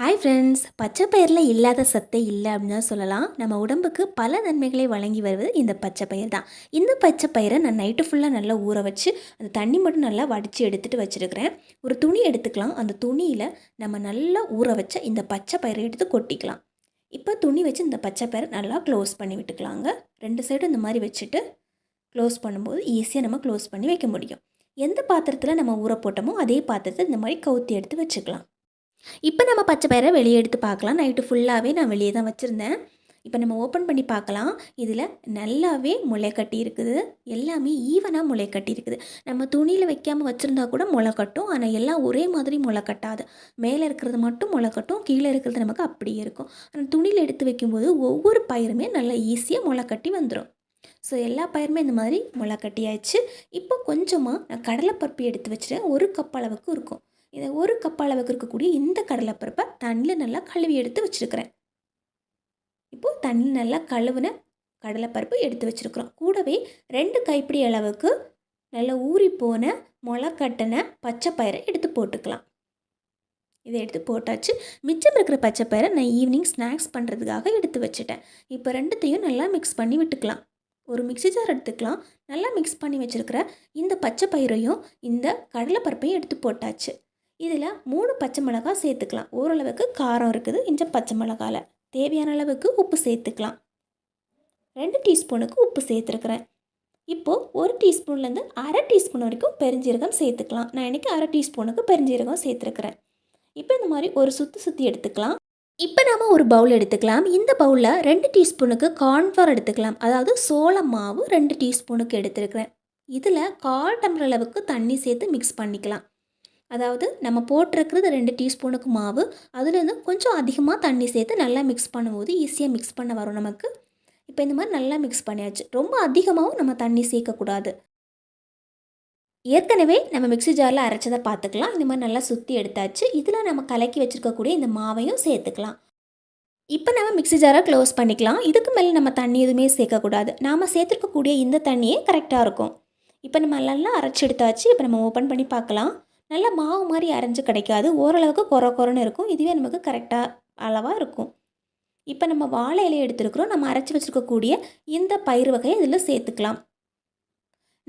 Hi friends பச்சை பயிரில் இல்லாத சத்தே இல்லை அப்படின்னு தான் சொல்லலாம். நம்ம உடம்புக்கு பல நன்மைகளை வழங்கி வருவது இந்த பச்சை பயிர் தான். இந்த பச்சை பயிரை நான் நைட்டு ஃபுல்லாக நல்லா ஊற வச்சு அந்த தண்ணி மட்டும் நல்லா வடித்து எடுத்துகிட்டு வச்சுருக்கிறேன். ஒரு துணி எடுத்துக்கலாம். அந்த துணியில் நம்ம நல்லா ஊற வச்ச இந்த பச்சை பயிரை எடுத்து கொட்டிக்கலாம். இப்போ துணி வச்சு இந்த பச்சை பயிரை நல்லா க்ளோஸ் பண்ணி விட்டுக்கலாங்க. ரெண்டு சைடும் இந்த மாதிரி வச்சுட்டு க்ளோஸ் பண்ணும்போது ஈஸியாக நம்ம க்ளோஸ் பண்ணி வைக்க முடியும். எந்த பாத்திரத்தில் நம்ம ஊற போட்டோமோ அதே பாத்திரத்தை இந்த மாதிரி கவுத்தி எடுத்து வச்சுக்கலாம். இப்போ நம்ம பச்சை பயிரை வெளியே எடுத்து பார்க்கலாம். நைட்டு ஃபுல்லாகவே நான் வெளியே தான் வச்சுருந்தேன். இப்போ நம்ம ஓப்பன் பண்ணி பார்க்கலாம். இதில் நல்லாவே முளை கட்டி இருக்குது. எல்லாமே ஈவனாக முளை கட்டி இருக்குது. நம்ம துணியில் வைக்காமல் வச்சுருந்தா கூட முளை கட்டும். ஆனால் எல்லாம் ஒரே மாதிரி முளை கட்டாது. மேலே இருக்கிறது மட்டும் முளை கட்டும். கீழே இருக்கிறது நமக்கு அப்படியே இருக்கும். ஆனால் துணியில் எடுத்து வைக்கும்போது ஒவ்வொரு பயிருமே நல்லா ஈஸியாக முளை கட்டி வந்துடும் ஸோ எல்லா பயிருமே இந்த மாதிரி முளை கட்டியாச்சு. இப்போ கொஞ்சமாக நான் கடலைப்பருப்பு எடுத்து வச்சுட்டேன் ஒரு கப் அளவுக்கு இருக்கும். இதை ஒரு கப் அளவுக்கு இருக்கக்கூடிய இந்த கடலைப்பருப்பை தண்ணியில் நல்லா கழுவி எடுத்து வச்சுருக்கிறேன். இப்போது தண்ணியில் நல்லா கழுவுன கடலைப்பருப்பு எடுத்து வச்சுருக்குறோம். கூடவே ரெண்டு கைப்பிடி அளவுக்கு நல்லா ஊறி போன முளைக்கட்டின பச்சை பயிரை எடுத்து போட்டுக்கலாம். இதை எடுத்து போட்டாச்சு. மிச்சம் இருக்கிற பச்சை பயிரை நான் ஈவினிங் ஸ்நாக்ஸ் பண்ணுறதுக்காக எடுத்து வச்சுட்டேன். இப்போ ரெண்டுத்தையும் நல்லா மிக்ஸ் பண்ணி விட்டுக்கலாம். ஒரு மிக்ஸி ஜார் எடுத்துக்கலாம். நல்லா மிக்ஸ் பண்ணி வச்சுருக்கிற இந்த பச்சை பயிரையும் இந்த கடலைப்பருப்பையும் எடுத்து போட்டாச்சு. இதில் மூணு பச்சை மிளகாய் சேர்த்துக்கலாம். ஓரளவுக்கு காரம் இருக்குது இந்த பச்சை மிளகாவில் தேவையான அளவுக்கு உப்பு சேர்த்துக்கலாம். ரெண்டு டீஸ்பூனுக்கு உப்பு சேர்த்துருக்குறேன். இப்போது ஒரு டீஸ்பூன்லேருந்து அரை டீஸ்பூன் வரைக்கும் பெருஞ்சீரகம் சேர்த்துக்கலாம். நான் இன்றைக்கி அரை டீஸ்பூனுக்கு பெருஞ்சீரகம் சேர்த்துருக்குறேன். இப்போ இந்த மாதிரி ஒரு சுற்றி சுற்றி எடுத்துக்கலாம். இப்போ நாம் ஒரு பவுல் எடுத்துக்கலாம். இந்த பவுலில் ரெண்டு டீஸ்பூனுக்கு கார்ன்ஃப்ளவர் எடுத்துக்கலாம். அதாவது சோள மாவு ரெண்டு டீஸ்பூனுக்கு எடுத்துருக்கிறேன். இதில் கால் டம்ளர் அளவுக்கு தண்ணி சேர்த்து மிக்ஸ் பண்ணிக்கலாம். அதாவது நம்ம போட்டிருக்கிறது ரெண்டு டீஸ்பூனுக்கு மாவு அதுலேருந்து கொஞ்சம் அதிகமாக தண்ணி சேர்த்து நல்லா மிக்ஸ் பண்ணும்போது ஈஸியாக மிக்ஸ் பண்ண வரும் நமக்கு. இப்போ இந்த மாதிரி நல்லா மிக்ஸ் பண்ணியாச்சு. ரொம்ப அதிகமாகவும் நம்ம தண்ணி சேர்க்கக்கூடாது. ஏற்கனவே நம்ம மிக்ஸி ஜாரில் அரைச்சதை பார்த்துக்கலாம். இந்த மாதிரி நல்லா சுற்றி எடுத்தாச்சு. இதில் நம்ம கலக்கி வச்சுருக்கக்கூடிய இந்த மாவையும் சேர்த்துக்கலாம். இப்போ நம்ம மிக்ஸி ஜாரை க்ளோஸ் பண்ணிக்கலாம். இதுக்கு மேலே நம்ம தண்ணி எதுவுமே சேர்க்கக்கூடாது. நாம் சேர்த்துருக்கக்கூடிய இந்த தண்ணியே கரெக்டாக இருக்கும். இப்போ நம்ம நல்லா அரைச்சி எடுத்தாச்சு. இப்போ நம்ம ஓப்பன் பண்ணி பார்க்கலாம். நல்லா மாவு மாதிரி அரைஞ்சு கிடைக்காது. ஓரளவுக்கு குறை குறைன்னு இருக்கும். இதுவே நமக்கு கரெக்டாக அளவாக இருக்கும். இப்போ நம்ம வாழை இலையை எடுத்துருக்குறோம். நம்ம அரைச்சி வச்சுருக்கக்கூடிய இந்த பயிர் வகையை இதில் சேர்த்துக்கலாம்.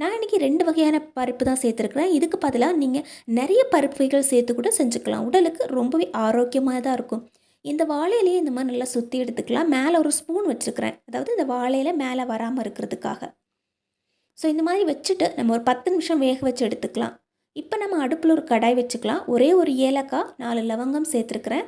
நான் இன்றைக்கி ரெண்டு வகையான பருப்பு தான் சேர்த்துருக்குறேன். இதுக்கு பதிலாக நீங்கள் நிறைய பருப்பு வகைகள் சேர்த்து கூட செஞ்சுக்கலாம். உடலுக்கு ரொம்பவே ஆரோக்கியமாக தான் இருக்கும். இந்த வாழையிலையே இந்த மாதிரி நல்லா சுற்றி எடுத்துக்கலாம். மேலே ஒரு ஸ்பூன் வச்சுருக்கிறேன். அதாவது இந்த வாழையில மேலே வராமல் இருக்கிறதுக்காக. ஸோ இந்த மாதிரி வச்சுட்டு நம்ம ஒரு பத்து நிமிஷம் வேக வச்சு எடுத்துக்கலாம். இப்போ நம்ம அடுப்பில் ஒரு கடாய் வச்சுக்கலாம். ஒரே ஒரு ஏலக்காய் நாலு லவங்கம் சேர்த்துருக்குறேன்.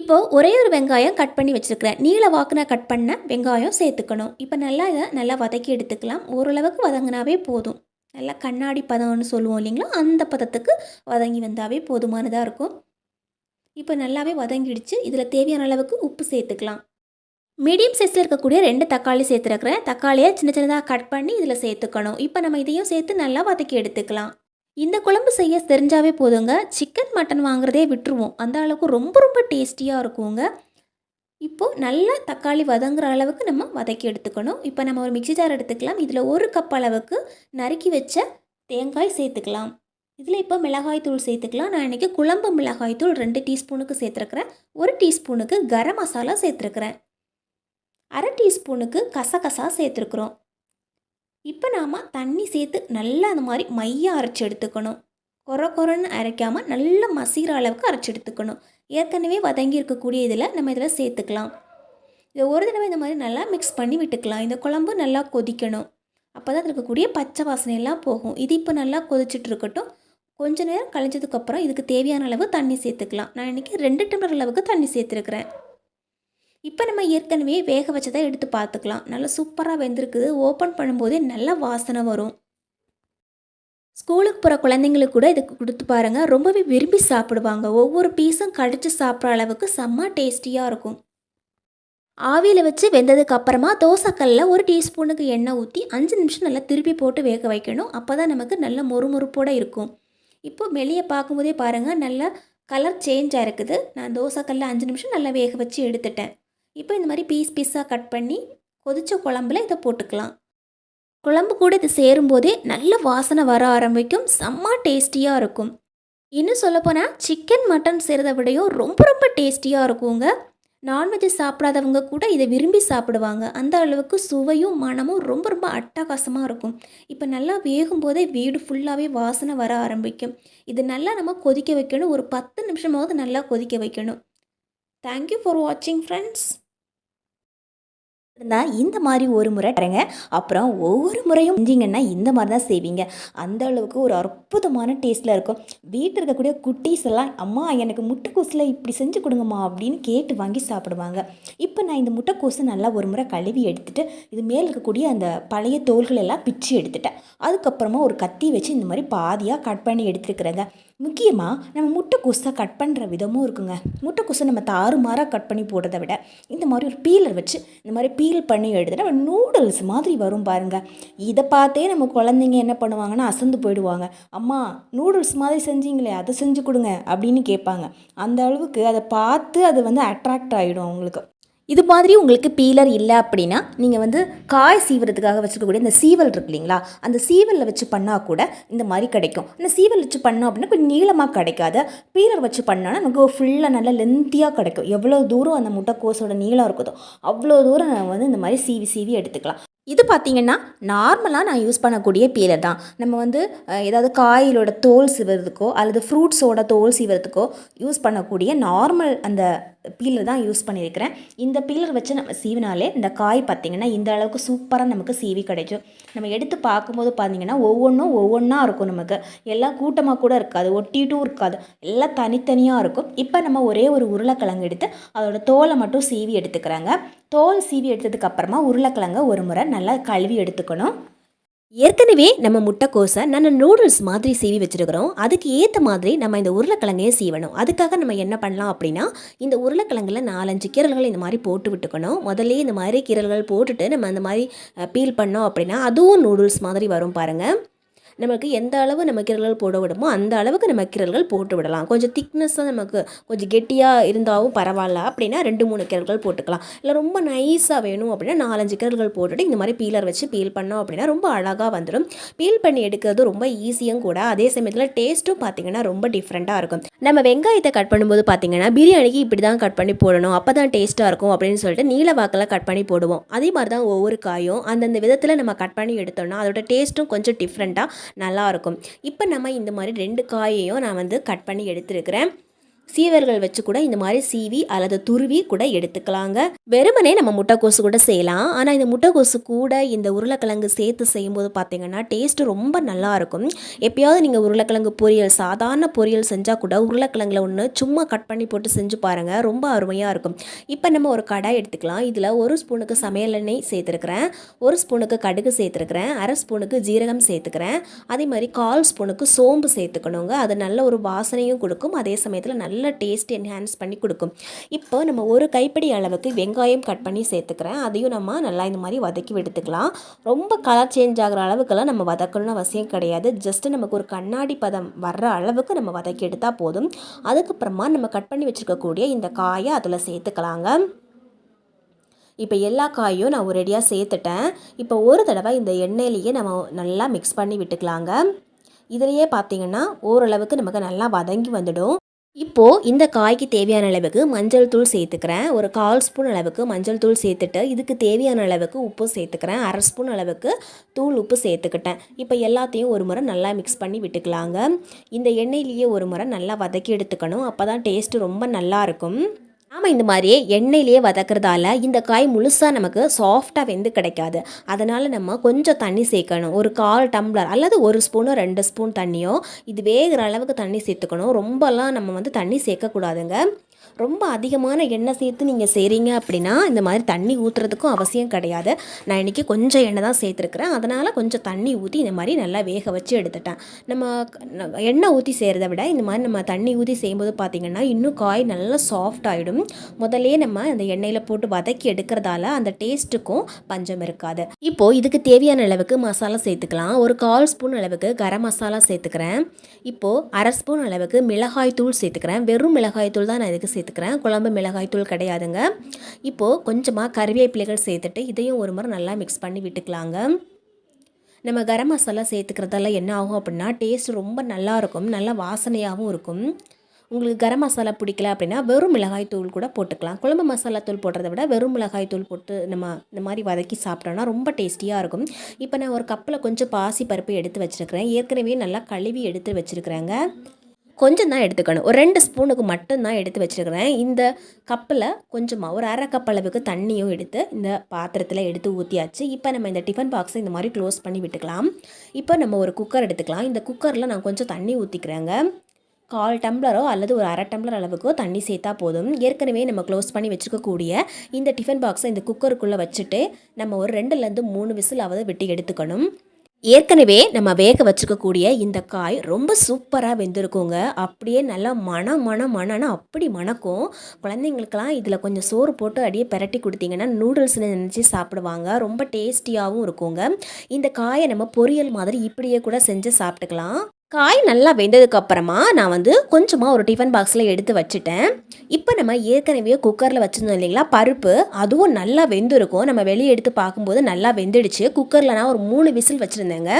இப்போது ஒரே ஒரு வெங்காயம் கட் பண்ணி வச்சுருக்கிறேன். நீல வாக்குனா கட் பண்ண வெங்காயம் சேர்த்துக்கணும். இப்போ நல்லா இதை நல்லா வதக்கி எடுத்துக்கலாம். ஓரளவுக்கு வதங்கினாவே போதும். நல்லா கண்ணாடி பதம்னு சொல்லுவோம் இல்லைங்களா? அந்த பதத்துக்கு வதங்கி வந்தாவே போதுமானதாக இருக்கும். இப்போ நல்லாவே வதங்கிடுச்சு. இதில் தேவையான அளவுக்கு உப்பு சேர்த்துக்கலாம். மீடியம் சைஸில் இருக்கக்கூடிய ரெண்டு தக்காளி சேர்த்துருக்குறேன். தக்காளியை சின்ன சின்னதாக கட் பண்ணி இதில் சேர்த்துக்கணும். இப்போ நம்ம இதையும் சேர்த்து நல்லா வதக்கி எடுத்துக்கலாம். இந்த குழம்பு செய்ய தெரிஞ்சாவே போதுங்க. சிக்கன் மட்டன் வாங்குறதே விட்டுருவோம். அந்த அளவுக்கு ரொம்ப ரொம்ப டேஸ்டியாக இருக்குங்க. இப்போது நல்லா தக்காளி வதங்குற அளவுக்கு நம்ம வதக்கி எடுத்துக்கணும். இப்போ நம்ம ஒரு மிக்சி ஜார் எடுத்துக்கலாம். இதில் ஒரு கப் அளவுக்கு நறுக்கி வச்ச தேங்காய் சேர்த்துக்கலாம். இதில் இப்போ மிளகாய் தூள் சேர்த்துக்கலாம். நான் இன்றைக்கி குழம்பு மிளகாய் தூள் ரெண்டு டீஸ்பூனுக்கு சேர்த்துருக்குறேன். ஒரு டீஸ்பூனுக்கு கரம் மசாலா சேர்த்துருக்குறேன். அரை டீஸ்பூனுக்கு கசகசா சேர்த்துருக்குறோம். இப்போ நாம் தண்ணி சேர்த்து நல்லா அந்த மாதிரி மையம் அரைச்சி எடுத்துக்கணும். குறை குறைன்னு அரைக்காமல் நல்ல மசிகிற அளவுக்கு அரைச்சி எடுத்துக்கணும். ஏற்கனவே வதங்கி இருக்கக்கூடிய இதில் நம்ம இதில் சேர்த்துக்கலாம். இதை ஒரு தடவை இந்த மாதிரி நல்லா மிக்ஸ் பண்ணி விட்டுக்கலாம். இந்த குழம்பு நல்லா கொதிக்கணும். அப்போ தான் இருக்கக்கூடிய பச்சை வாசனையெல்லாம் போகும். இது இப்போ நல்லா கொதிச்சுட்டு இருக்கட்டும். கொஞ்ச நேரம் கழிஞ்சதுக்கப்புறம் இதுக்கு தேவையான அளவு தண்ணி சேர்த்துக்கலாம். நான் இன்றைக்கி ரெண்டு டம்ளர் அளவுக்கு தண்ணி சேர்த்துருக்குறேன். இப்போ நம்ம ஏற்கனவே வேக வச்சதை எடுத்து பார்த்துக்கலாம். நல்லா சூப்பராக வெந்திருக்குது. ஓப்பன் பண்ணும்போதே நல்ல வாசனை வரும். ஸ்கூலுக்கு போகிற குழந்தைங்களுக்கு கூட இதுக்கு கொடுத்து பாருங்கள் ரொம்பவே விரும்பி சாப்பிடுவாங்க. ஒவ்வொரு பீஸும் கடித்து சாப்பிட்ற அளவுக்கு செம்ம டேஸ்டியாக இருக்கும். ஆவியில் வச்சு வெந்ததுக்கு அப்புறமா தோசைக்கல்லில் ஒரு டீஸ்பூனுக்கு எண்ணெய் ஊற்றி அஞ்சு நிமிஷம் நல்லா திருப்பி போட்டு வேக வைக்கணும். அப்போ தான் நமக்கு நல்ல மொறுமொறுப்போடு இருக்கும். இப்போது வெளியே பார்க்கும்போதே பாருங்கள் நல்லா கலர் சேஞ்ச் ஆகிருக்குது நான் தோசைக்கல்லில் அஞ்சு நிமிஷம் நல்லா வேக வச்சு எடுத்துட்டேன். இப்போ இந்த மாதிரி பீஸ் பீஸாக கட் பண்ணி கொதித்த குழம்புல இதை போட்டுக்கலாம். குழம்பு கூட இது சேரும்போதே நல்ல வாசனை வர ஆரம்பிக்கும். செம்ம டேஸ்டியாக இருக்கும். இன்னும் சொல்லப்போனால் சிக்கன் மட்டன் செய்கிறத விடையும் ரொம்ப ரொம்ப டேஸ்டியாக இருக்குங்க. நான்வெஜ் சாப்பிடாதவங்க கூட இதை விரும்பி சாப்பிடுவாங்க. அந்த அளவுக்கு சுவையும் மனமும் ரொம்ப ரொம்ப அட்டகாசமாக இருக்கும். இப்போ நல்லா வேகும் போதே வீடு ஃபுல்லாகவே வாசனை வர ஆரம்பிக்கும். இது நல்லா நம்ம கொதிக்க வைக்கணும். ஒரு பத்து நிமிஷமாவது நல்லா கொதிக்க வைக்கணும். தேங்க்யூ ஃபார் வாட்சிங் ஃப்ரெண்ட்ஸ் இருந்தால் இந்த மாதிரி ஒரு முறை தரங்க அப்புறம் ஒவ்வொரு முறையும் செஞ்சிங்கன்னா இந்த மாதிரி தான் செய்வீங்க. அந்த அளவுக்கு ஒரு அற்புதமான டேஸ்ட்டில் இருக்கும். வீட்டில் இருக்கக்கூடிய குட்டீஸ் எல்லாம் அம்மா எனக்கு முட்டைக்கோஸில் இப்படி செஞ்சு கொடுங்கம்மா அப்படின்னு கேட்டு வாங்கி சாப்பிடுவாங்க. இப்போ நான் இந்த முட்டைக்கோஸை நல்லா ஒரு முறை கழுவி எடுத்துகிட்டு இது மேலே இருக்கக்கூடிய அந்த பழைய தோல்கள் எல்லாம் பிச்சு எடுத்துட்டேன். அதுக்கப்புறமா ஒரு கத்தி வச்சு இந்த மாதிரி பாதியாக கட் பண்ணி எடுத்துருக்குறேங்க. முக்கியமாக நம்ம முட்டைக்கோஸை கட் பண்ணுற விதமும் இருக்குங்க. முட்டைக்கோஸை நம்ம தாறுமாறாக கட் பண்ணி போடுறதை விட இந்த மாதிரி ஒரு பீலர் வச்சு இந்த மாதிரி பீல் பண்ணி எடுத்து நம்ம நூடுல்ஸ் மாதிரி வரும் பாருங்கள் இதை பார்த்தே நம்ம குழந்தைங்க என்ன பண்ணுவாங்கன்னா அசந்து போயிடுவாங்க. அம்மா நூடுல்ஸ் மாதிரி செஞ்சீங்களே அதை செஞ்சு கொடுங்க அப்படின்னு கேட்பாங்க. அந்த அளவுக்கு அதை பார்த்து அது வந்து அட்ராக்ட் ஆகிடும் அவங்களுக்கு. இது மாதிரி உங்களுக்கு பீலர் இல்லை அப்படின்னா நீங்கள் வந்து காய் சீவுறதுக்காக வச்சுருக்கக்கூடிய இந்த சீவல் இருக்கு இல்லைங்களா? அந்த சீவலில் வச்சு பண்ணால் கூட இந்த மாதிரி கிடைக்கும். அந்த சீவல் வச்சு பண்ணோம் அப்படின்னா கொஞ்சம் நீளமாக கிடைக்காது பீலர் வச்சு பண்ணோன்னா நமக்கு ஃபுல்லாக நல்லா லென்த்தியாக கிடைக்கும். எவ்வளோ தூரம் அந்த முட்டைக்கோஸோட நீளம் இருக்குதோ அவ்வளோ தூரம் நம்ம வந்து இந்த மாதிரி சீவி சீவி எடுத்துக்கலாம். இது பார்த்திங்கன்னா நார்மலாக நான் யூஸ் பண்ணக்கூடிய பீலர் தான். நம்ம வந்து ஏதாவது காயிலோட தோல் சிவறதுக்கோ அல்லது ஃப்ரூட்ஸோட தோல் சீவுறதுக்கோ யூஸ் பண்ணக்கூடிய நார்மல் அந்த பீலர் தான் யூஸ் பண்ணியிருக்கிறேன். இந்த பீலர் வச்சு நம்ம சீவினாலே இந்த காய் பார்த்திங்கன்னா இந்த அளவுக்கு சூப்பராக நமக்கு சீவி கிடைக்கும். நம்ம எடுத்து பார்க்கும்போது பார்த்திங்கன்னா ஒவ்வொன்றும் ஒவ்வொன்றா இருக்கும் நமக்கு. எல்லாம் கூட்டமாக கூட இருக்காது ஒட்டிட்டும் இருக்காது. எல்லாம் தனித்தனியாக இருக்கும். இப்போ நம்ம ஒரே ஒரு உருளைக்கிழங்கு எடுத்து அதோட தோலை மட்டும் சீவி எடுத்துக்கிறாங்க. தோல் சீவி எடுத்ததுக்கு அப்புறமா உருளைக்கிழங்க ஒரு முறை நல்லா கழுவி எடுத்துக்கணும். ஏற்கனவே நம்ம முட்டைக்கோசை நம்ம நூடுல்ஸ் மாதிரி சீவி வச்சுருக்கிறோம். அதுக்கு ஏற்ற மாதிரி நம்ம இந்த உருளைக்கிழங்கையும் சீவணும். அதுக்காக நம்ம என்ன பண்ணலாம் அப்படின்னா இந்த உருளைக்கிழங்குல நாலஞ்சு கீரல்கள் இந்த மாதிரி போட்டு விட்டுக்கணும். முதல்ல இந்த மாதிரி கீரல்கள் போட்டுட்டு நம்ம அந்த மாதிரி பீல் பண்ணோம் அப்படின்னா அதுவும் நூடுல்ஸ் மாதிரி வரும் பாருங்கள் நமக்கு எந்த அளவு நம்ம கீரல்கள் போட விடுமோ அந்த அளவுக்கு நம்ம கீரல்கள் போட்டு விடலாம் கொஞ்சம் திக்னஸ்ஸாக நமக்கு கொஞ்சம் கெட்டியாக இருந்தாலும் பரவாயில்ல அப்படின்னா ரெண்டு மூணு கீரல்கள் போட்டுக்கலாம். இல்லை ரொம்ப நைஸாக வேணும் அப்படின்னா நாலஞ்சு கீரல்கள் போட்டுட்டு இந்த மாதிரி பீலர் வச்சு பீல் பண்ணோம் அப்படின்னா ரொம்ப அழகாக வந்துடும் பீல் பண்ணி எடுக்கிறது ரொம்ப ஈஸியும் கூட. அதே சமயத்தில் டேஸ்ட்டும் பார்த்தீங்கன்னா ரொம்ப டிஃப்ரெண்ட்டாக இருக்கும். நம்ம வெங்காயத்தை கட் பண்ணும்போது பார்த்தீங்கன்னா பிரியாணிக்கு இப்படி தான் கட் பண்ணி போடணும். அப்போ தான் டேஸ்ட்டாக இருக்கும் அப்படின்னு சொல்லிட்டு நீல வாக்கில் கட் பண்ணி போடுவோம். அதே மாதிரி தான் ஒவ்வொரு காயும் அந்தந்த விதத்தில் நம்ம கட் பண்ணி எடுத்தோம்னா அதோட டேஸ்ட்டும் கொஞ்சம் டிஃப்ரெண்ட்டாக நல்லா இருக்கும் இப்போ நம்ம இந்த மாதிரி ரெண்டு காயையும் நான் வந்து கட் பண்ணி எடுத்துருக்கிறேன். சீவர்கள் வச்சு கூட இந்த மாதிரி சீவி அல்லது துருவி கூட எடுத்துக்கலாங்க. வெறுமனே நம்ம முட்டைக்கோசு கூட செய்யலாம். ஆனால் இந்த முட்டைக்கோசு கூட இந்த உருளைக்கிழங்கு சேர்த்து செய்யும்போது பார்த்தீங்கன்னா டேஸ்ட் ரொம்ப நல்லா இருக்கும். எப்பயாவது நீங்கள் உருளைக்கிழங்கு பொரியல் சாதாரண பொரியல் செஞ்சால் கூட உருளைக்கிழங்குல ஒன்று சும்மா கட் பண்ணி போட்டு செஞ்சு பாருங்கள் ரொம்ப அருமையாக இருக்கும். இப்போ நம்ம ஒரு கடாய் எடுத்துக்கலாம். இதில் ஒரு ஸ்பூனுக்கு சமையல் எண்ணெய் சேர்த்துருக்குறேன். ஒரு ஸ்பூனுக்கு கடுகு சேர்த்துருக்குறேன். அரை ஸ்பூனுக்கு ஜீரகம் சேர்த்துக்கிறேன். அதே மாதிரி கால் ஸ்பூனுக்கு சோம்பு சேர்த்துக்கணுங்க. அது நல்ல ஒரு வாசனையும் கொடுக்கும். அதே சமயத்தில் நல்ல டேஸ்ட் என்ஹான்ஸ் பண்ணி கொடுக்கும். இப்போ நம்ம ஒரு கைப்பிடி அளவுக்கு வெங்காயம் கட் பண்ணி சேர்த்துக்கிறேன். அதையும் நம்ம நல்லா இந்த மாதிரி வதக்கி எடுத்துக்கலாம் ரொம்ப கலர் சேஞ்ச் ஆகிற அளவுக்கெல்லாம் நம்ம வதக்கணும்னு அவசியம் கிடையாது. ஜஸ்ட்டு நமக்கு ஒரு கண்ணாடி பதம் வர்ற அளவுக்கு நம்ம வதக்கி எடுத்தால் போதும். அதுக்கப்புறமா நம்ம கட் பண்ணி வச்சுருக்கக்கூடிய இந்த காயை அதில் சேர்த்துக்கலாங்க. இப்போ எல்லா காயும் நான் ஒரேடியாக சேர்த்துட்டேன். இப்போ ஒரு தடவை இந்த எண்ணெயிலேயே நம்ம நல்லா மிக்ஸ் பண்ணி விட்டுக்கலாங்க. இதுலேயே பார்த்தீங்கன்னா ஓரளவுக்கு நமக்கு நல்லா வதங்கி வந்துடும். இப்போது இந்த காய்க்கு தேவையான அளவுக்கு மஞ்சள் தூள் சேர்த்துக்கிறேன். ஒரு கால் ஸ்பூன் அளவுக்கு மஞ்சள் தூள் சேர்த்துட்டு இதுக்கு தேவையான அளவுக்கு உப்பு சேர்த்துக்கிறேன். அரை ஸ்பூன் அளவுக்கு தூள் உப்பு சேர்த்துக்கிட்டேன். இப்போ எல்லாத்தையும் ஒரு முறை நல்லா மிக்ஸ் பண்ணி விட்டுக்கலாங்க. இந்த எண்ணெயிலேயே ஒரு முறை நல்லா வதக்கி எடுத்துக்கணும். அப்போ தான் டேஸ்ட்டு ரொம்ப நல்லா நாம் ஆமாம் இந்த மாதிரியே எண்ணெயிலேயே வதக்கிறதால இந்த காய் முழுசாக நமக்கு சாஃப்டாக வெந்து கிடைக்காது. அதனால் நம்ம கொஞ்சம் தண்ணி சேர்க்கணும். ஒரு கால் டம்ளர் அல்லது ஒரு ஸ்பூனோ ரெண்டு ஸ்பூன் தண்ணியோ இது வேகிற அளவுக்கு தண்ணி சேர்த்துக்கணும். ரொம்பலாம் நம்ம வந்து தண்ணி சேர்க்கக்கூடாதுங்க. ரொம்ப அதிகமான எண்ணெய் சேர்த்து நீங்கள் செய்கிறீங்க அப்படின்னா இந்த மாதிரி தண்ணி ஊற்றுறதுக்கும் அவசியம் கிடையாது. நான் இன்றைக்கி கொஞ்சம் எண்ணெய் தான் சேர்த்துருக்குறேன். அதனால் கொஞ்சம் தண்ணி ஊற்றி இந்த மாதிரி நல்லா வேக வச்சு எடுத்துட்டேன். நம்ம எண்ணெய் ஊற்றி செய்கிறத விட இந்த மாதிரி நம்ம தண்ணி ஊற்றி செய்யும்போது பார்த்திங்கன்னா இன்னும் காய் நல்லா சாஃப்ட் ஆகிடும் முதல்லே நம்ம அந்த எண்ணெயில் போட்டு வதக்கி எடுக்கிறதால அந்த டேஸ்ட்டுக்கும் பஞ்சம் இருக்காது. இப்போது இதுக்கு தேவையான அளவுக்கு மசாலா சேர்த்துக்கலாம். ஒரு கால் ஸ்பூன் அளவுக்கு கரம் மசாலா சேர்த்துக்கிறேன். இப்போது அரை ஸ்பூன் அளவுக்கு மிளகாய் தூள் சேர்த்துக்கிறேன். வெறும் மிளகாய் தூள் தான் நான் இதுக்கு சேர்த்துக்கிறேன் குழம்பு மிளகாய் தூள் கிடையாதுங்க. இப்போது கொஞ்சமாக கருவேப்பிலைகள் சேர்த்துட்டு இதையும் ஒரு முறை நல்லா மிக்ஸ் பண்ணி விட்டுக்கலாங்க. நம்ம கரம் மசாலா சேர்த்துக்கிறதால என்ன ஆகும் அப்படின்னா டேஸ்ட் ரொம்ப நல்லாயிருக்கும் நல்லா வாசனையாகவும் இருக்கும். உங்களுக்கு கரம் மசாலா பிடிக்கல அப்படின்னா வெறும் மிளகாய் தூள் கூட போட்டுக்கலாம். குழம்பு மசாலா தூள் போடுறத விட வெறும் மிளகாய் தூள் போட்டு நம்ம இந்த மாதிரி வதக்கி சாப்பிட்டோன்னா ரொம்ப டேஸ்டியாக இருக்கும். இப்போ நான் ஒரு கப்பில் கொஞ்சம் பாசி பருப்பு எடுத்து வச்சுருக்கிறேன். ஏற்கனவே நல்லா கழுவி எடுத்து வச்சுருக்கிறேங்க. கொஞ்சம் தான் எடுத்துக்கணும். ஒரு ரெண்டு ஸ்பூனுக்கு மட்டும்தான் எடுத்து வச்சுருக்கிறேன். இந்த கப்பில் கொஞ்சமாக ஒரு அரை கப் அளவுக்கு தண்ணியும் எடுத்து இந்த பாத்திரத்தில் எடுத்து ஊற்றியாச்சு இப்போ நம்ம இந்த டிஃபன் பாக்ஸை இந்த மாதிரி க்ளோஸ் பண்ணி விட்டுக்கலாம். இப்போ நம்ம ஒரு குக்கர் எடுத்துக்கலாம். இந்த குக்கரில் நான் கொஞ்சம் தண்ணி ஊற்றிக்கிறேங்க கால் டம்ளரோ அல்லது ஒரு அரை டம்ளர் அளவுக்கோ தண்ணி சேர்த்தா போதும். ஏற்கனவே நம்ம க்ளோஸ் பண்ணி வச்சுருக்கக்கூடிய இந்த டிஃபன் பாக்ஸை இந்த குக்கருக்குள்ளே வச்சுட்டு நம்ம ஒரு ரெண்டுலேருந்து மூணு விசிலாவது விட்டு எடுத்துக்கணும். ஏற்கனவே நம்ம வேக வச்சுக்கக்கூடிய இந்த காய் ரொம்ப சூப்பராக வெந்திருக்குங்க. அப்படியே நல்லா மன மன மணன்னு அப்படி மணக்கும். குழந்தைங்களுக்கெல்லாம் இதில் கொஞ்சம் சோறு போட்டு அப்படியே பிரட்டி கொடுத்தீங்கன்னா நூடுல்ஸ்னு நினச்சி சாப்பிடுவாங்க. ரொம்ப டேஸ்டியாகவும் இருக்குங்க. இந்த காயை நம்ம பொரியல் மாதிரி இப்படியே கூட செஞ்சு சாப்பிட்டுக்கலாம். காய் நல்லா வெந்ததுக்கு அப்புறமா நான் வந்து கொஞ்சமாக ஒரு டிஃபன் பாக்ஸில் எடுத்து வச்சுட்டேன். இப்போ நம்ம ஏற்கனவே குக்கரில் வச்சுருந்தோம் இல்லைங்களா பருப்பு அதுவும் நல்லா வெந்திருக்கும். நம்ம வெளியே எடுத்து பார்க்கும்போது நல்லா வெந்துடுச்சு. குக்கரில் நான் ஒரு மூணு விசில் வச்சுருந்தேங்க.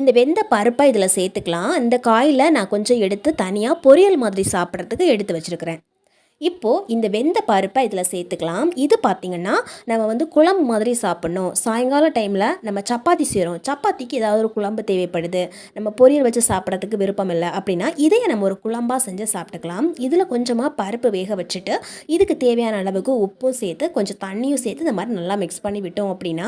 இந்த வெந்த பருப்பை இதில் சேர்த்துக்கலாம். இந்த காயில் நான் கொஞ்சம் எடுத்து தனியாக பொரியல் மாதிரி சாப்பிட்றதுக்கு எடுத்து வச்சுருக்கிறேன். இப்போது இந்த வெந்த பருப்பை இதில் சேர்த்துக்கலாம். இது பார்த்திங்கன்னா நம்ம வந்து குழம்பு மாதிரி சாப்பிட்ணும். சாயங்கால டைமில் நம்ம சப்பாத்தி செய்கிறோம் சப்பாத்திக்கு ஏதாவது ஒரு குழம்பு தேவைப்படுது. நம்ம பொரியல் வச்சு சாப்பிட்றதுக்கு விருப்பம் இல்லை அப்படின்னா இதையே நம்ம ஒரு குழம்பாக செஞ்சு சாப்பிட்டுக்கலாம். இதில் கொஞ்சமாக பருப்பு வேக வச்சுட்டு இதுக்கு தேவையான அளவுக்கு உப்பும் சேர்த்து கொஞ்சம் தண்ணியும் சேர்த்து இந்த மாதிரி நல்லா மிக்ஸ் பண்ணி விட்டோம் அப்படின்னா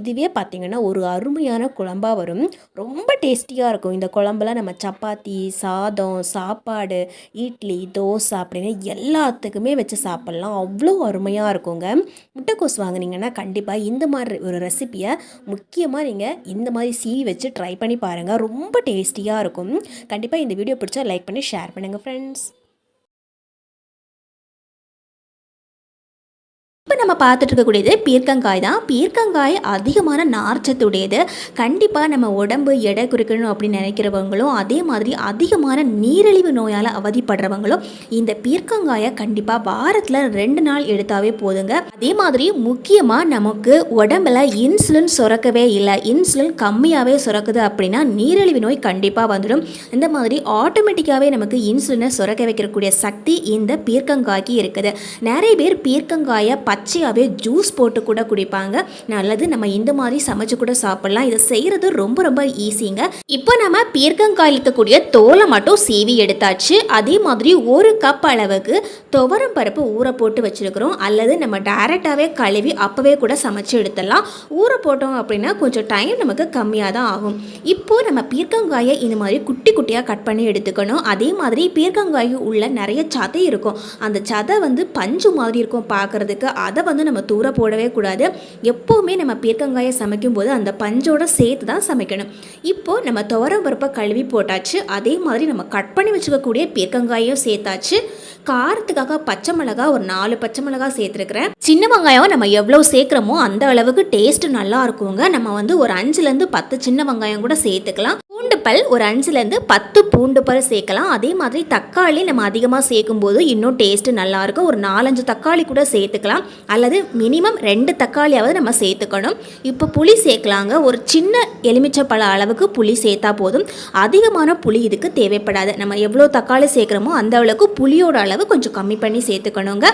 இதுவே பார்த்திங்கன்னா ஒரு அருமையான குழம்பாக வரும். ரொம்ப டேஸ்டியாக இருக்கும். இந்த குழம்புல நம்ம சப்பாத்தி சாதம் சாப்பாடு இட்லி தோசை அப்படின்னு எல்லாத்துக்குமே வச்சு சாப்பிட்லாம். அவ்வளோ அருமையாக இருக்குங்க. முட்டைக்கோஸ் வாங்குனீங்கன்னா கண்டிப்பாக இந்த மாதிரி ஒரு ரெசிப்பியை முக்கியமாக நீங்கள் இந்த மாதிரி சீவி வச்சு ட்ரை பண்ணி பாருங்கள் ரொம்ப டேஸ்டியாக இருக்கும். கண்டிப்பாக இந்த வீடியோ பிடிச்சா லைக் பண்ணி ஷேர் பண்ணுங்கள் ஃப்ரெண்ட்ஸ் இப்போ நம்ம பார்த்துட்டு இருக்கக்கூடியது பீர்க்கங்காய் தான். பீர்க்கங்காய் அதிகமான நார்ச்சத்துடையது. கண்டிப்பாக நம்ம உடம்பு எடை குறைக்கணும் அப்படின்னு நினைக்கிறவங்களும் அதே மாதிரி அதிகமான நீரிழிவு நோயால் அவதிப்படுறவங்களும் இந்த பீர்க்கங்காயை கண்டிப்பாக வாரத்தில் ரெண்டு நாள் எடுத்தாவே போதுங்க. அதே மாதிரி முக்கியமாக நமக்கு உடம்புல இன்சுலின் சுரக்கவே இல்லை. இன்சுலின் கம்மியாகவே சுரக்குது அப்படின்னா நீரிழிவு நோய் கண்டிப்பாக வந்துடும். இந்த மாதிரி ஆட்டோமேட்டிக்காகவே நமக்கு இன்சுலினை சுரக்க வைக்கக்கூடிய சக்தி இந்த பீர்க்கங்காய்க்கு இருக்குது. நிறைய பேர் பீர்க்கங்காயை பச்சையாகவே ஜூஸ் போட்டு கூட குடிப்பாங்க. நல்லது நம்ம இந்த மாதிரி சமைச்சு கூட சாப்பிடலாம். இதை செய்கிறது ரொம்ப ரொம்ப ஈஸிங்க. இப்போ நம்ம பீர்க்கங்காய் இருக்கக்கூடிய தோலை மட்டும் சீவி எடுத்தாச்சு. அதே மாதிரி ஒரு கப் அளவுக்கு துவரம் பருப்பு ஊற போட்டு வச்சுருக்கிறோம். அல்லது நம்ம டைரெக்டாகவே கழுவி அப்போவே கூட சமைச்சு எடுத்துடலாம். ஊற போட்டோம் அப்படின்னா கொஞ்சம் டைம் நமக்கு கம்மியாக தான் ஆகும். இப்போது நம்ம பீர்க்கங்காயை இந்த மாதிரி குட்டி குட்டியாக கட் பண்ணி எடுத்துக்கணும். அதே மாதிரி பீர்க்கங்காய் உள்ள நிறைய சதை இருக்கும். அந்த சதை வந்து பஞ்சு மாதிரி இருக்கும் பார்க்குறதுக்கு. அதை வந்து நம்ம தூர போடவே கூடாது. எப்போவுமே நம்ம பீர்க்கங்காயை சமைக்கும்போது அந்த பஞ்சோட சேர்த்து தான் சமைக்கணும். இப்போது நம்ம துவரம் பருப்பை கழுவி போட்டாச்சு. அதே மாதிரி நம்ம கட் பண்ணி வச்சுக்கக்கூடிய பீர்க்கங்காயும் சேர்த்தாச்சு. காரத்துக்காக பச்சை மிளகா ஒரு நாலு பச்சை மிளகா சேர்த்துருக்குறேன். சின்ன வெங்காயம் நம்ம எவ்வளோ சேர்க்குறோமோ அந்த அளவுக்கு டேஸ்ட் நல்லா இருக்குங்க. நம்ம வந்து ஒரு அஞ்சுலேருந்து பத்து சின்ன வெங்காயம் கூட சேர்த்துக்கலாம். பூண்டு பல் ஒரு அஞ்சுலேருந்து பத்து பூண்டு பல் சேர்க்கலாம். அதே மாதிரி தக்காளி நம்ம அதிகமாக சேர்க்கும் போது இன்னும் டேஸ்ட்டு நல்லாயிருக்கும் ஒரு நாலஞ்சு தக்காளி கூட சேர்த்துக்கலாம். அல்லது மினிமம் ரெண்டு தக்காளியாவது நம்ம சேர்த்துக்கணும். இப்போ புளி சேர்க்கலாங்க. ஒரு சின்ன எலுமிச்சப்பழ அளவுக்கு புளி சேர்த்தா போதும். அதிகமான புளி இதுக்கு தேவைப்படாது. நம்ம எவ்வளோ தக்காளி சேர்க்குறோமோ அந்த அளவுக்கு புளியோட அளவு கொஞ்சம் கம்மி பண்ணி சேர்த்துக்கணுங்க.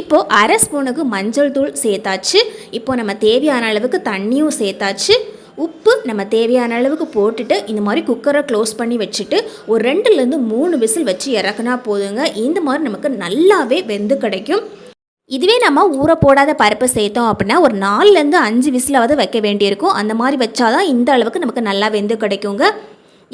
இப்போது அரை ஸ்பூனுக்கு மஞ்சள் தூள் சேர்த்தாச்சு. இப்போ நம்ம தேவையான அளவுக்கு தண்ணியும் சேர்த்தாச்சு. உப்பு நம்ம தேவையான அளவுக்கு போட்டுட்டு இந்த மாதிரி குக்கரை க்ளோஸ் பண்ணி வச்சுட்டு ஒரு ரெண்டுலேருந்து மூணு விசில் வச்சு இறக்குனா போதுங்க. இந்த மாதிரி நமக்கு நல்லாவே வெந்து கிடைக்கும். இதுவே நம்ம ஊற போடாத பருப்பை சேர்த்தோம் அப்படின்னா ஒரு நாலுலேருந்து அஞ்சு விசிலாவது வைக்க வேண்டியிருக்கும். அந்த மாதிரி வச்சாதான் இந்த அளவுக்கு நமக்கு நல்லா வெந்து கிடைக்குங்க.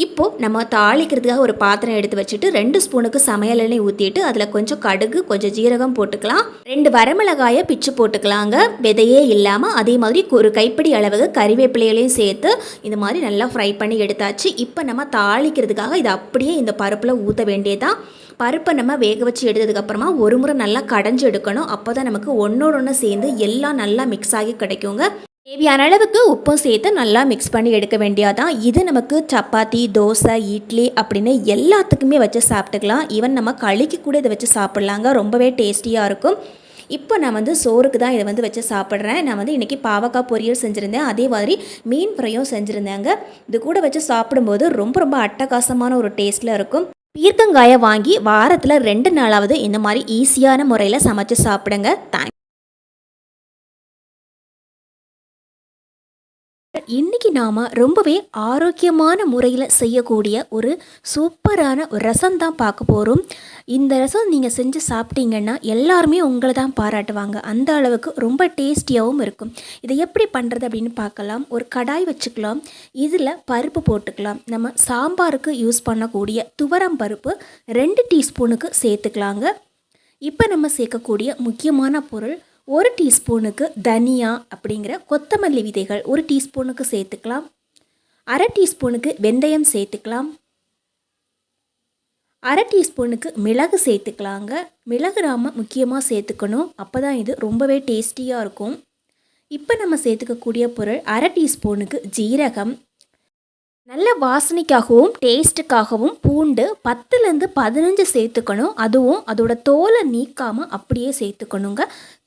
இப்போது நம்ம தாளிக்கிறதுக்காக ஒரு பாத்திரம் எடுத்து வச்சுட்டு ரெண்டு ஸ்பூனுக்கு சமையல் எண்ணெய் ஊற்றிட்டு அதில் கொஞ்சம் கடுகு கொஞ்சம் ஜீரகம் போட்டுக்கலாம். ரெண்டு வரமிளகாயை பிச்சு போட்டுக்கலாங்க. விதையே இல்லாமல் அதே மாதிரி ஒரு கைப்பிடி அளவுக்கு கறிவேப்பிலைகளையும் சேர்த்து இந்த மாதிரி நல்லா ஃப்ரை பண்ணி எடுத்தாச்சு. இப்போ நம்ம தாளிக்கிறதுக்காக இதை அப்படியே இந்த பருப்பில் ஊற்ற வேண்டியதான் பருப்பை நம்ம வேக வச்சு எடுத்ததுக்கப்புறமா ஒரு முறை நல்லா கடைஞ்சி எடுக்கணும். அப்போ தான் நமக்கு ஒன்றோட ஒன்று சேர்ந்து எல்லாம் நல்லா மிக்ஸ் ஆகி கிடைக்குங்க. தேவையான அளவுக்கு உப்பும் சேர்த்து நல்லா மிக்ஸ் பண்ணி எடுக்க வேண்டியதான் இது நமக்கு சப்பாத்தி தோசை இட்லி அப்படின்னு எல்லாத்துக்குமே வச்சு சாப்பிட்டுக்கலாம். ஈவன் நம்ம களிக்கு கூட இதை வச்சு சாப்பிட்லாங்க. ரொம்பவே டேஸ்டியாக இருக்கும். இப்போ நான் வந்து சோறுக்கு தான் இதை வந்து வச்சு சாப்பிட்றேன். நான் வந்து இன்றைக்கி பாவக்காய் பொரியல் செஞ்சுருந்தேன். அதே மாதிரி மீன் ஃப்ரையும் செஞ்சுருந்தேங்க. இது கூட வச்சு சாப்பிடும்போது ரொம்ப ரொம்ப அட்டகாசமான ஒரு டேஸ்ட்டில் இருக்கும். பீர்க்கங்காயை வாங்கி வாரத்தில் ரெண்டு நாளாவது இந்த மாதிரி ஈஸியான முறையில் சமைச்சு சாப்பிடுங்க. தேங்க் இன்னைக்கு நாம் ரொம்பவே ஆரோக்கியமான முறையில் செய்யக்கூடிய ஒரு சூப்பரான ஒரு ரசம் தான் பார்க்க போகிறோம் இந்த ரசம் நீங்கள் செஞ்சு சாப்பிட்டீங்கன்னா எல்லாருமே உங்களை தான் பாராட்டுவாங்க. அந்த அளவுக்கு ரொம்ப டேஸ்டியாகவும் இருக்கும். இதை எப்படி பண்ணுறது அப்படின்னு பார்க்கலாம். ஒரு கடாய் வச்சுக்கலாம். இதில் பருப்பு போட்டுக்கலாம். நம்ம சாம்பாருக்கு யூஸ் பண்ணக்கூடிய துவரம் பருப்பு ரெண்டு டீஸ்பூனுக்கு சேர்த்துக்கலாங்க. இப்போ நம்ம சேர்க்கக்கூடிய முக்கியமான பொருள் ஒரு டீஸ்பூனுக்கு தனியா அப்படிங்கிற கொத்தமல்லி விதைகள் ஒரு டீஸ்பூனுக்கு சேர்த்துக்கலாம். அரை டீஸ்பூனுக்கு வெந்தயம் சேர்த்துக்கலாம். அரை டீஸ்பூனுக்கு மிளகு சேர்த்துக்கலாங்க. மிளகு நாம் முக்கியமாக சேர்த்துக்கணும். அப்போ தான் இது ரொம்பவே டேஸ்டியாக இருக்கும். இப்போ நம்ம சேர்த்துக்கக்கூடிய பொருள் அரை டீஸ்பூனுக்கு ஜீரகம். நல்ல வாசனைக்காகவும் டேஸ்ட்டுக்காகவும் பூண்டு பத்துலேருந்து பதினஞ்சு சேர்த்துக்கணும். அதுவும் அதோட தோலை நீக்காமல் அப்படியே சேர்த்துக்கணுங்க.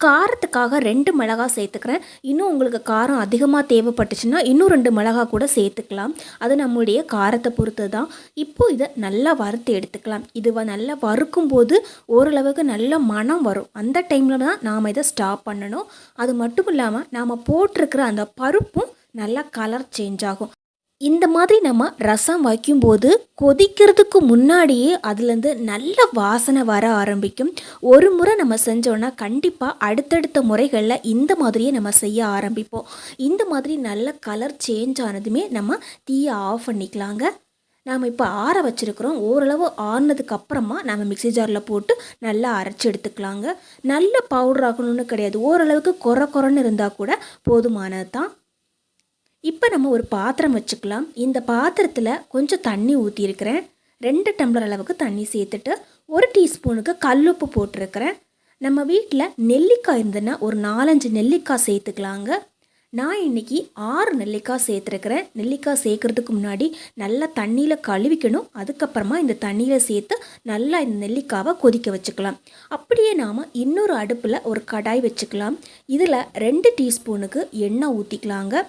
காரத்துக்காக ரெண்டு மிளகா சேர்த்துக்கிறேன். இன்னும் உங்களுக்கு காரம் அதிகமாக தேவைப்பட்டுச்சுன்னா இன்னும் ரெண்டு மிளகா கூட சேர்த்துக்கலாம். அது நம்மளுடைய காரத்தை பொறுத்து தான் இப்போது இதை நல்லா வறுத்து எடுத்துக்கலாம். இது நல்லா வறுக்கும் போது ஓரளவுக்கு நல்ல மனம் வரும். அந்த டைமில் தான் நாம் இதை ஸ்டாப் பண்ணணும். அது மட்டும் இல்லாமல் நாம் போட்டிருக்கிற அந்த பருப்பும் நல்லா கலர் சேஞ்ச் ஆகும். இந்த மாதிரி நம்ம ரசம் வைக்கும்போது கொதிக்கிறதுக்கு முன்னாடியே அதுலேருந்து நல்ல வாசனை வர ஆரம்பிக்கும். ஒரு முறை நம்ம செஞ்சோன்னா கண்டிப்பாக அடுத்தடுத்த முறைகளில் இந்த மாதிரியே நம்ம செய்ய ஆரம்பிப்போம். இந்த மாதிரி நல்ல கலர் சேஞ்ச் ஆனதுமே நம்ம தீயை ஆஃப் பண்ணிக்கலாங்க. நாம் இப்போ ஆற வச்சுருக்கிறோம். ஓரளவு ஆறுனதுக்கு அப்புறமா நம்ம மிக்ஸி ஜாரில் போட்டு நல்லா அரைச்சி எடுத்துக்கலாங்க. நல்ல பவுடர் ஆகணும்னு கிடையாது. ஓரளவுக்கு கொர கொரன்னு இருந்தால் கூட போதுமானது தான் இப்போ நம்ம ஒரு பாத்திரம் வச்சுக்கலாம். இந்த பாத்திரத்தில் கொஞ்சம் தண்ணி ஊற்றிருக்கிறேன் ரெண்டு டம்ளர் அளவுக்கு தண்ணி சேர்த்துட்டு ஒரு டீஸ்பூனுக்கு கல்லுப்பு போட்டிருக்கிறேன். நம்ம வீட்டில் நெல்லிக்காய் இருந்ததுன்னா ஒரு நாலஞ்சு நெல்லிக்காய் சேர்த்துக்கலாங்க. நான் இன்னைக்கு ஆறு நெல்லிக்காய் சேர்த்துருக்கிறேன். நெல்லிக்காய் சேர்க்குறதுக்கு முன்னாடி நல்லா தண்ணியில் கழுவிக்கணும். அதுக்கப்புறமா இந்த தண்ணியில் சேர்த்து நல்லா இந்த நெல்லிக்காவை கொதிக்க வச்சுக்கலாம். அப்படியே நாம் இன்னொரு அடுப்பில் ஒரு கடாய் வச்சுக்கலாம். இதில் ரெண்டு டீஸ்பூனுக்கு எண்ணெய் ஊற்றிக்கலாங்க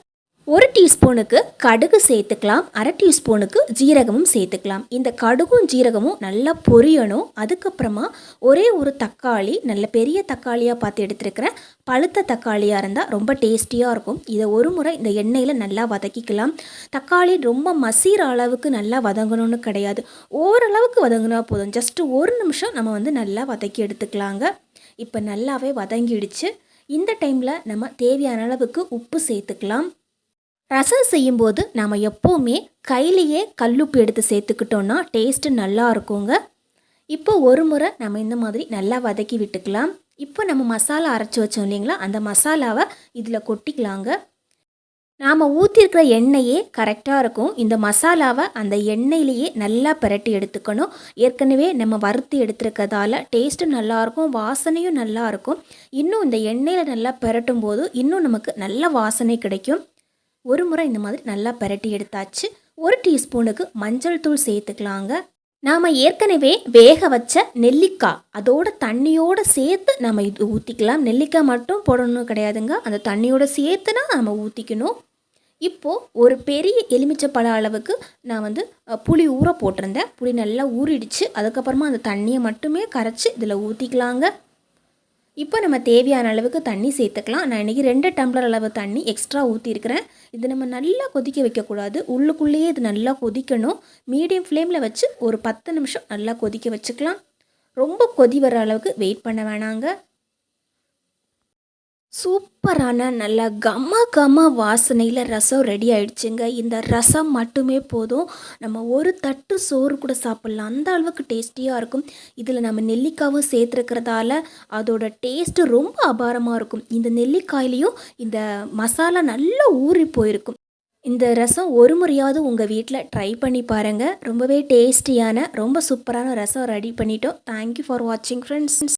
ஒரு டீஸ்பூனுக்கு கடுகு சேர்த்துக்கலாம். அரை டீஸ்பூனுக்கு ஜீரகமும் சேர்த்துக்கலாம். இந்த கடுகும் ஜீரகமும் நல்லா பொரியணும். அதுக்கப்புறமா ஒரே ஒரு தக்காளி நல்ல பெரிய தக்காளியாக பார்த்து எடுத்துருக்கிறேன். பழுத்த தக்காளியாக இருந்தால் ரொம்ப டேஸ்டியாக இருக்கும். இதை ஒரு முறை இந்த எண்ணெயில் நல்லா வதக்கிக்கலாம். தக்காளி ரொம்ப மசீர அளவுக்கு நல்லா வதங்கணும்னு கிடையாது. ஓரளவுக்கு வதங்கினா போதும். ஜஸ்ட் ஒரு நிமிஷம் நம்ம வந்து நல்லா வதக்கி எடுத்துக்கலாங்க. இப்போ நல்லாவே வதங்கிடுச்சு. இந்த டைமில் நம்ம தேவையான அளவுக்கு உப்பு சேர்த்துக்கலாம். ரசம் செய்யும்போது நாம் எப்போவுமே கையிலேயே கல்லுப்பு எடுத்து சேர்த்துக்கிட்டோன்னா டேஸ்ட்டு நல்லா இருக்குங்க. இப்போ ஒரு முறை நம்ம இந்த மாதிரி நல்லா வதக்கி விட்டுக்கலாம். இப்போ நம்ம மசாலா அரைச்சி வச்சோம் இல்லைங்களா? அந்த மசாலாவை இதில் கொட்டிக்கலாங்க. நாம் ஊற்றிருக்கிற எண்ணெயே கரெக்டாக இருக்கும். இந்த மசாலாவை அந்த எண்ணெயிலேயே நல்லா பிரட்டி எடுத்துக்கணும். ஏற்கனவே நம்ம வறுத்து எடுத்துருக்கதால டேஸ்ட்டு நல்லாயிருக்கும் வாசனையும் நல்லா இருக்கும். இன்னும் இந்த எண்ணெயில் நல்லா பிரட்டும் போது இன்னும் நமக்கு நல்ல வாசனை கிடைக்கும். ஒரு முறை இந்த மாதிரி நல்லா பிரட்டி எடுத்தாச்சு. ஒரு டீஸ்பூனுக்கு மஞ்சள் தூள் சேர்த்துக்கலாங்க. நாம் ஏற்கனவே வேக வச்ச நெல்லிக்காய் அதோட தண்ணியோட சேர்த்து நம்ம இது ஊற்றிக்கலாம் நெல்லிக்காய் மட்டும் போடணும் கிடையாதுங்க. அந்த தண்ணியோட சேர்த்துனா நம்ம ஊற்றிக்கணும் இப்போது ஒரு பெரிய எலுமிச்சப்பழ அளவுக்கு நான் வந்து புளி ஊற போட்டிருந்தேன். புளி நல்லா ஊறிடுச்சு. அதுக்கப்புறமா அந்த தண்ணியை மட்டுமே கரைச்சி இதில் ஊற்றிக்கலாங்க இப்போ நம்ம தேவையான அளவுக்கு தண்ணி சேர்த்துக்கலாம். நான் இன்றைக்கி ரெண்டு டம்ளர் அளவு தண்ணி எக்ஸ்ட்ரா ஊற்றிருக்கிறேன் இது நம்ம நல்லா கொதிக்க வைக்கக்கூடாது. உள்ளுக்குள்ளேயே இது நல்லா கொதிக்கணும். மீடியம் ஃப்ளேமில் வச்சு ஒரு பத்து நிமிஷம் நல்லா கொதிக்க வச்சுக்கலாம். ரொம்ப கொதி வர அளவுக்கு வெயிட் பண்ண வேணாங்க. சூப்பரான நல்ல கம கம வாசனையில் ரசம் ரெடி ஆயிடுச்சுங்க. இந்த ரசம் மட்டுமே போதும். நம்ம ஒரு தட்டு சோறு கூட சாப்பிட்லாம். அந்த அளவுக்கு டேஸ்டியாக இருக்கும். இதில் நம்ம நெல்லிக்காவும் சேர்த்துருக்கிறதால அதோட டேஸ்ட்டு ரொம்ப அபாரமாக இருக்கும். இந்த நெல்லிக்காயிலையும் இந்த மசாலா நல்லா ஊறி போயிருக்கும். இந்த ரசம் ஒரு முறையாவது உங்கள் வீட்டில் ட்ரை பண்ணி பாருங்கள் ரொம்பவே டேஸ்டியான ரொம்ப சூப்பரான ரசம் ரெடி பண்ணிட்டோம். தேங்க்யூ ஃபார் வாட்சிங் ஃப்ரெண்ட்ஸ்